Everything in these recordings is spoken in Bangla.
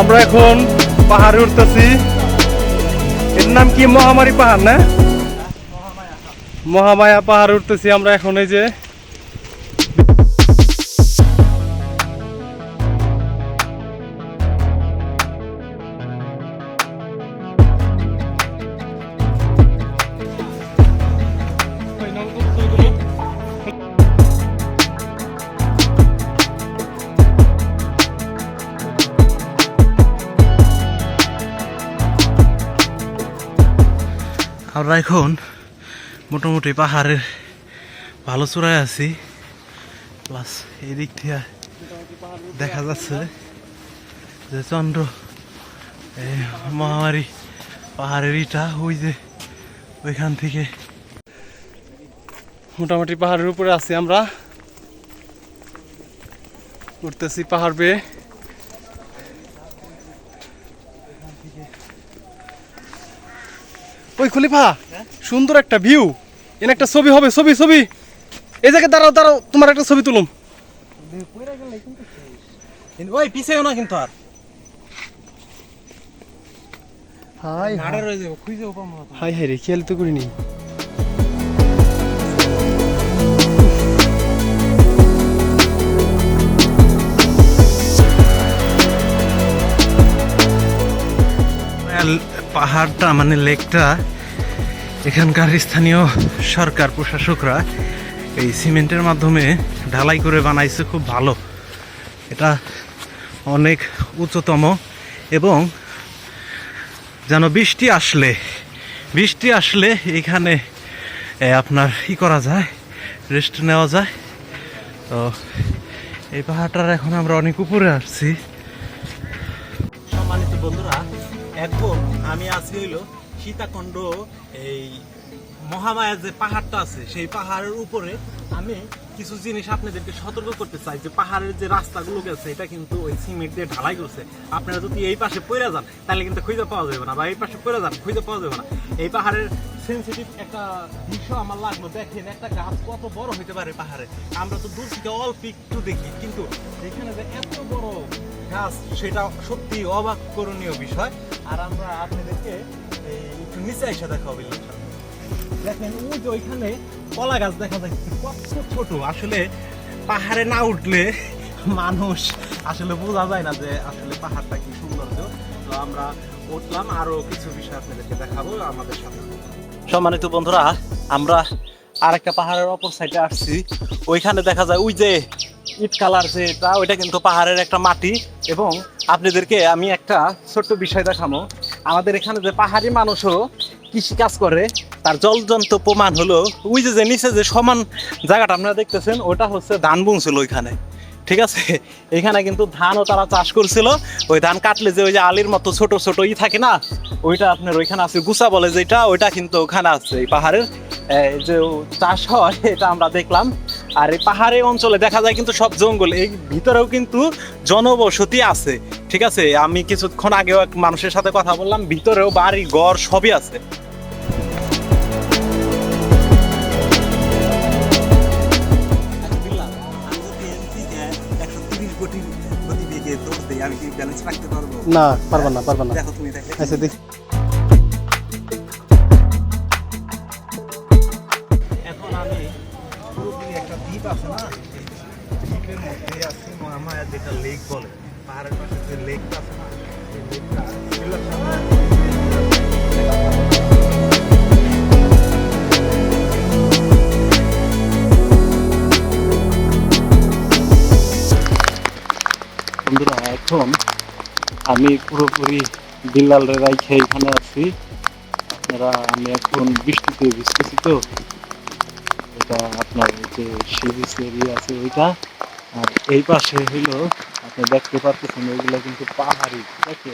আমরা এখন পাহাড়ে উঠতেছি। এর নাম কি? মহামারী পাহাড়, না? মহামায়া পাহাড়ে। উঠতেছি আমরা এখন, এই যে আমরা এখন মোটামুটি পাহাড়ের ভালো চূড়ায় আছি। প্লাস এই দিক থেকে দেখা যাচ্ছে যে চন্দ্র এই মহামারী পাহাড়ের ইটা, ওই যে ওইখান থেকে মোটামুটি পাহাড়ের উপরে আছি আমরা। উঠতেছি পাহাড় বেয়ে। ওই খলিফা সুন্দর একটা ভিউ এনে একটা ছবি হবে ছবি ছবি। এই জায়গায় দাঁড়াও দাঁড়াও তোমার একটা ছবি তুলুম। ওই পিছেও না কিন্তু আর। High high. রে খেয়াল তো করিনি। পাহাড়টা মানে লেকটা, এখানকার স্থানীয় সরকার প্রশাসকরা এই সিমেন্টের মাধ্যমে ঢালাই করে বানাইছে, খুব ভালো। এটা অনেক উচ্চতম এবং যেন বৃষ্টি আসলে বৃষ্টি আসলে এখানে আপনার ই করা যায় রেস্ট নেওয়া যায়। তো এই পাহাড়টার এখন আমরা অনেক উপরে আসছি। সম্মানিত বন্ধুরা এখন আমি আছি হইল সীতাকুণ্ড, এই মহামায়া যে পাহাড়টা আছে, সেই পাহাড়ের উপরে আমি কিছু জিনিস আপনাদেরকে সতর্ক করতে চাই। যে পাহাড়ের যে রাস্তাগুলো গেছে, এটা কিন্তু ওই সিমেন্ট দিয়ে ঢালাই করছে। আপনারা যদি এই পাশে পড়ে যান, তাহলে কিন্তু খুঁজে পাওয়া যাবে না, বা এই পাশে পড়ে যান, খুঁজে পাওয়া যাবে না। এই পাহাড়ের সেন্সিটিভ একটা দৃশ্য আমার লাগল, দেখেন একটা গাছ কত বড় হইতে পারে পাহাড়ে। আমরা তো দূর থেকে অল্প একটু দেখি, কিন্তু এখানে যে এত বড় গাছ সেটা সত্যি অবাক করণীয় বিষয়। আর আমরা আপনাদেরকে একটু নিচে এসে দেখাবো দেখেন, ওই যে ওইখানে কলা গাছ দেখা যাচ্ছে কত ছোট। আসলে পাহাড়ে না উঠলে মানুষ আসলে বোঝা যায় না যে আসলে পাহাড়টা কি সৌন্দর্য। তো আমরা উঠলাম, আরও কিছু বিষয় আপনাদেরকে দেখাবো আমাদের সাথে। সম্মানিত বন্ধুরা, আমরা আরেকটা পাহাড়ের অপর সাইডে আসছি। ওইখানে দেখা যায় ওই যে ইট কালার যেটা ওইটা কিন্তু পাহাড়ের একটা মাটি। এবং আপনাদেরকে আমি একটা ছোট্ট বিষয় দেখাবো। আমাদের এখানে যে পাহাড়ি মানুষও কৃষি কাজ করে, তার জলজন্ত প্রমাণ হলো, ওই যে যে নিচে যে সমান জায়গাটা আপনারা দেখতেছেন, ওটা হচ্ছে ধান বুনছিল ওইখানে। ঠিক আছে? এখানে কিন্তু ধানও তারা চাষ করছিল। ওই ধান কাটলে যে ওই যে আলির মতো ছোট ছোট ই থাকে না, ওইটা আপনার ওইখানে আছে। গুছা বলে যেটা, ওইটা কিন্তু ওখানে আছে। এই পাহাড়ের যে চাষ হয়, এটা আমরা দেখলাম। আর এই পাহাড়ি অঞ্চলে দেখা যায় কিন্তু সব জঙ্গল এই ভিতরেও কিন্তু জনবসতি আছে ঠিক আছে? আমি কিছুক্ষণ আগেও এক মানুষের সাথে কথা বললাম ভিতরেও বাড়ি ঘর সবই আছে। আমি কি ব্যালেন্স রাখতে পারব না পারবা না পারবা না। দেখো তুমি দেখো আচ্ছা দেখ। দ্বীপ আছে না দ্বীপের মধ্যে আছি যেটা লেক বলে। পাহাড়ের পাশে যে লেকটা আছে না এখন আমি পুরোপুরি বিল্লালের রাইখে এখানে আছি। আপনারা আমি এখন বৃষ্টিতে ভিজতেছি তো। এটা আপনার যে সিরিজ এরিয়া আছে ওইটা। আর এই পাশে হইল আপনি দেখতে পাচ্ছেন ওইগুলো কিন্তু পাহাড়ি, ঠিক আছে?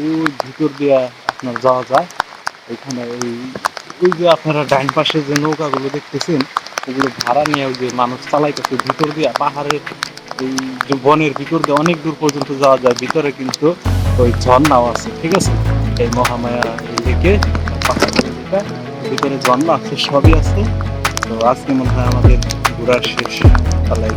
ওই ভিতর দিয়া আপনার যাওয়া যায়। এখানে ওই ওই যে আপনারা ডাইন পাশে যে নৌকাগুলো দেখতেছেন, ওগুলো ভাড়া নিয়ে যে মানুষ চালাইতেছে, ভিতর দিয়া পাহাড়ের এই যে বনের ভিতর দিয়ে অনেক দূর পর্যন্ত যাওয়া যায়, ভিতরে কিন্তু ওই ঝর্ণাও আছে, ঠিক আছে? এই মহামায়া পাহাড়ের ভিতরে ঝর্ণা আছে, সবই আছে। তো আজকে মনে হয় আমাদের ঘোরার শেষ তাহলে